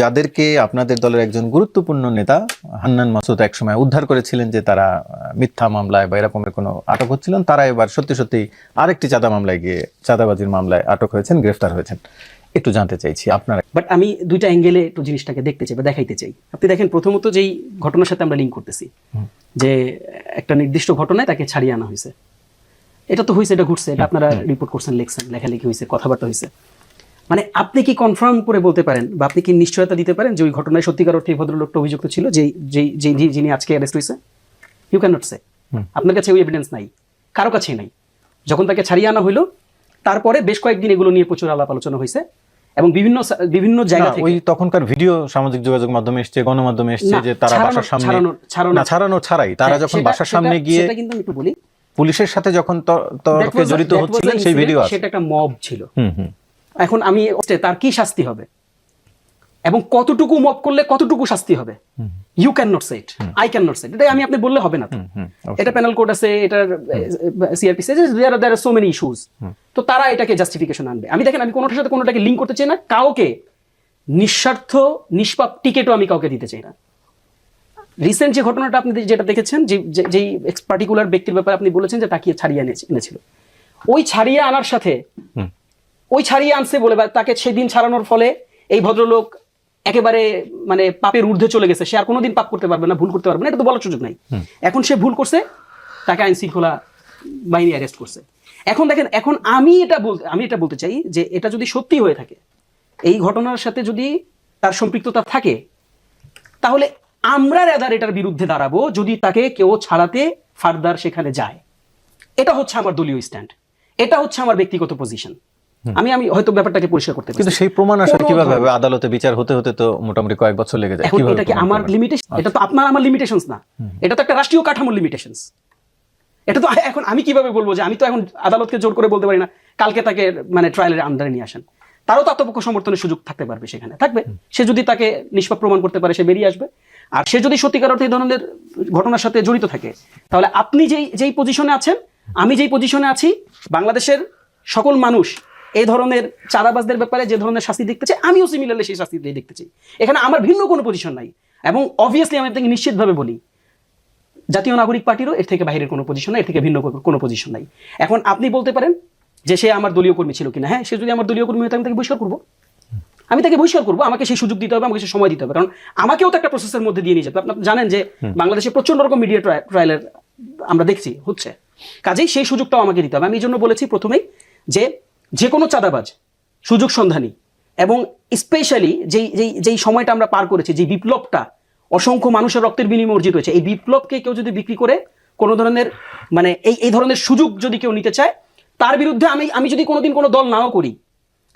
যাদেরকে আপনাদের দলের একজন গুরুত্বপূর্ণ নেতা হান্নান মাসুদ একসময় উদ্ধার করেছিলেন যে তারা মিথ্যা মামলায় বা এরকমের কোনো আটক হচ্ছিলেন তারা এবার সত্যি সত্যি আরেকটি চাঁদা মামলায় গিয়ে চাঁদাবাজির মামলায় আটক হয়েছেন গ্রেফতার হয়েছেন। একটু জানতে চাইছি আপনারা বাট আমি দুইটা অ্যাঙ্গেলে একটু জিনিসটাকে দেখতে চাই বা দেখাইতে চাই। আপনি দেখেন প্রথমত যেই ঘটনার সাথে আমরা লিঙ্ক করতেছি যে একটা নির্দিষ্ট ঘটনায় তাকে ছাড়িয়ে আনা হয়েছে। এটা তো হয়েছে এটা ঘটছে এটা আপনারা রিপোর্ট করছেন লিখছেন লেখালেখি হয়েছে কথাবার্তা হয়েছে। মানে আপনি কি কনফার্ম করে বলতে পারেন বা আপনি কি নিশ্চয়তা দিতে পারেন যে ওই ঘটনায় সত্যিকার অর্থে ভদ্রলোকটা অভিযুক্ত ছিল যে যেই যেই যিনি আজকে অ্যারেস্ট হয়েছে? ইউ ক্যান নট সে আপনার কাছে ওই এভিডেন্স নাই। কারও কাছেই নাই। যখন তাকে ছাড়িয়ে আনা হইল তারপরে বেশ কয়েকদিন এগুলো নিয়ে প্রচুর আলাপ আলোচনা হয়েছে এবং বিভিন্ন বিভিন্ন জায়গা থেকে ওই তখনকার ভিডিও সামাজিক যোগাযোগ মাধ্যমে এসছে গণমাধ্যমে এসছে যে তারা বাসার সামনে ছাড়ানোর- ছাড়ানোর- না ছাড়ানো ছাড়াই। তারা হ্যাঁ, যখন বাসার সামনে গিয়ে সেটা কিন্তু আমি একটু বলি। পুলিশের সাথে যখন তর্কে জড়িত হচ্ছিলেন সেই ভিডিও আছে। সেটা একটা মব ছিল। হুম হুম। এখন আমি তার কি শাস্তি হবে? এবং কতটুকু মব করলে কতটুকু শাস্তি হবে? You can not set I can not set এটা আমি আপনি বললে হবে না তো। এটা প্যানেল কোড আছে এটার CrPC there are so many issues তো তারা এটাকে জাস্টিফিকেশন আনবে। আমি দেখেন আমি কোনোটার সাথে কোনোটাকে লিঙ্ক করতে চাই না। কাউকে নিঃস্বার্থ নিষ্পাপ টিকেটও আমি কাউকে দিতে চাই না। রিসেন্ট যে ঘটনাটা আপনি যেটা দেখেছেন যে যেই পার্টিকুলার ব্যক্তির ব্যাপারে আপনি বলেছেন যে তাকে ছাড়িয়ে এনেছিল। ওই ছাড়িয়ে আনার সাথে। ওই ছাড়িয়ে আনছে বলে বা তাকে সেদিন ছাড়ানোর ফলে এই ভদ্রলোক একেবারে মানে পাপের ঊর্ধ্বে চলে গেছে। সে আর কোনোদিন পাপ করতে পারবে না ভুল করতে পারবে না এটা তো বলার সুযোগ নাই। এখন সে ভুল করছে তাকে আইন শৃঙ্খলা বাহিনী অ্যারেস্ট করছে। এখন দেখেন এখন আমি এটা বলতে আমি এটা বলতে চাই যে এটা যদি সত্যি হয়ে থাকে এই ঘটনার সাথে যদি তার সম্পৃক্ততা থাকে তাহলে আমরা রেদার এটার বিরুদ্ধে দাঁড়াবো যদি তাকে কেউ ছাড়াতে ফার্দার সেখানে যায়। এটা হচ্ছে আমার দলীয় স্ট্যান্ড এটা হচ্ছে আমার ব্যক্তিগত পজিশন আমি আমি হয়তো ব্যাপারটাকে পরিষ্কার করতে কিন্তু সেই প্রমাণ আসলে কীভাবে হবে? আদালতে বিচার হতে হতে তো মোটামুটি কয়েক বছর লেগে যায়। এখন এটা কি আমার লিমিটেশন এটা তো আপনার আমার লিমিটেশনস না। এটা তো একটা রাষ্ট্রীয় কাঠামোর লিমিটেশনস এটা তো এখন আমি কীভাবে বলব যে আমি তো এখন আদালতকে জোর করে বলতে পারি না কালকে তাকে মানে ট্রায়ালের আন্ডারে নিয়ে আসেন। তারও তো আত্মপক্ষ সমর্থনের সুযোগ থাকতে পারবে সেখানে। থাকবে। সে যদি তাকে নিষ্পাপ প্রমাণ করতে পারে সে বেরিয়ে আসবে। আর সে যদি সত্যিকার অর্থে এই ধরনের ঘটনার সাথে জড়িত থাকে তাহলে আপনি যেই যেই পজিশনে আছেন আমি যেই পজিশনে আছি বাংলাদেশের সকল মানুষ এই ধরনের চাঁদাবাজদের ব্যাপারে যে ধরনের শাস্তি দেখতে চাই আমিও সিমিলারলি সেই শাস্তি দেখতে চাই। এখানে আমার ভিন্ন কোনো পজিশন নাই। এবং অবভিয়াসলি আমি আপনাকে নিশ্চিতভাবে বলি জাতীয় নাগরিক পার্টিরও এর থেকে বাইরের কোনো পজিশন নাই এর থেকে ভিন্ন কোনো- পজিশন নাই। এখন আপনি বলতে পারেন যে সে আমার দলীয় কর্মী ছিল কিনা। হ্যাঁ সে যদি আমার দলীয় কর্মী হতো আমি তাকে বহিষ্কার করব। আমি তাকে বহিষ্কার করব। আমাকে সেই সুযোগ দিতে হবে আমাকে সেই সময় দিতে হবে। কারণ আমাকেও তো একটা প্রসেসের মধ্যে দিয়ে নিয়ে যাবে। আপনি জানেন যে বাংলাদেশে প্রচণ্ড রকম মিডিয়া ট্রায়ালের আমরা দেখছি হচ্ছে। কাজেই সেই সুযোগটাও আমাকে দিতে হবে। আমি এই জন্য বলেছি প্রথমেই যে যে কোনো চাঁদাবাজ, সুযোগ সন্ধানী এবং স্পেশালি যেই যেই যেই সময়টা আমরা পার করেছি যে বিপ্লবটা, অসংখ্য মানুষের রক্তের বিনিময়ে অর্জিত হয়েছে, এই বিপ্লবকে কেউ যদি বিক্রি করে কোনো ধরনের মানে এই এই ধরনের সুযোগ যদি কেউ নিতে চায়, তার বিরুদ্ধে আমি আমি যদি কোনোদিন কোনো দল নাও করি,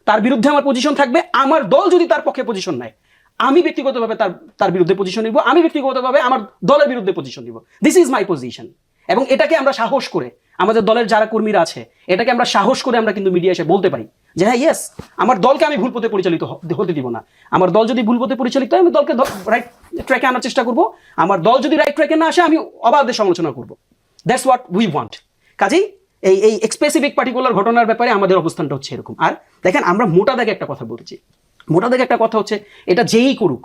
তার বিরুদ্ধে আমার পজিশন থাকবে, আমার দল যদি তার পক্ষে পজিশন নেয়, আমি ব্যক্তিগতভাবে তার তার বিরুদ্ধে পজিশন নিব, আমি ব্যক্তিগতভাবে আমার দলের বিরুদ্ধে পজিশন নিব। দিস ইজ মাই পজিশন এবং এটাকে আমরা সাহস করে, আমাদের দলের যারা কর্মীরা আছে, এটাকে আমরা সাহস করে আমরা কিন্তু মিডিয়া এসে বলতে পারি যে হ্যাঁ ইয়েস আমার দলকে আমি ভুল পথে পরিচালিত হতে দিব না। আমার দল যদি ভুল পথে পরিচালিত আমি দলকে রাইট ট্র্যাকে আনার চেষ্টা করব। আমার দল যদি রাইট ট্র্যাকে না আসে, আমি অবাধে সমালোচনা করব। দ্যাটস হোয়াট উই ওয়ান্ট কাজেই এই এই স্পেসিফিক পার্টিকুলার ঘটনার ব্যাপারে আমাদের অবস্থানটা হচ্ছে এরকম। আর দেখেন, আমরা মোটা দাগে একটা কথা বলছি। মোটা দাগে একটা কথা হচ্ছে, এটা যেই করুক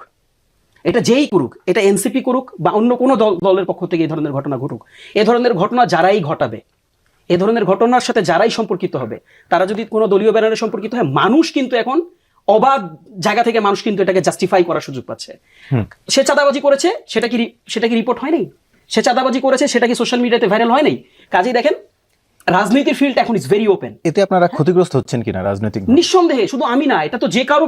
এটা যেই করুক এটা এনসিপি করুক বা অন্য কোনো দলের পক্ষ থেকে এই ধরনের ঘটনা ঘটুক এ ধরনের ঘটনা যারাই ঘটাবে এ ধরনের ঘটনার সাথে যারাই সম্পর্কিত হবে তারা যদি কোনো দলীয় ব্যানারে সম্পর্কিত হয় মানুষ কিন্তু এখন অবাধ জায়গা থেকে মানুষ কিন্তু এটাকে জাস্টিফাই করার সুযোগ পাচ্ছে। সে চাঁদাবাজি করেছে সেটা কি সেটা কি রিপোর্ট হয়নি সে চাঁদাবাজি করেছে সেটা কি সোশ্যাল মিডিয়াতে ভাইরাল হয়নি কাজেই দেখেন রাজনীতির ফিল্ড এখন ইজ ভেরি ওপেন এতে আপনারা ক্ষতিগ্রস্ত হচ্ছেন কিনা রাজনৈতিক নিঃসন্দেহে শুধু আমি না এটা তো যে কারও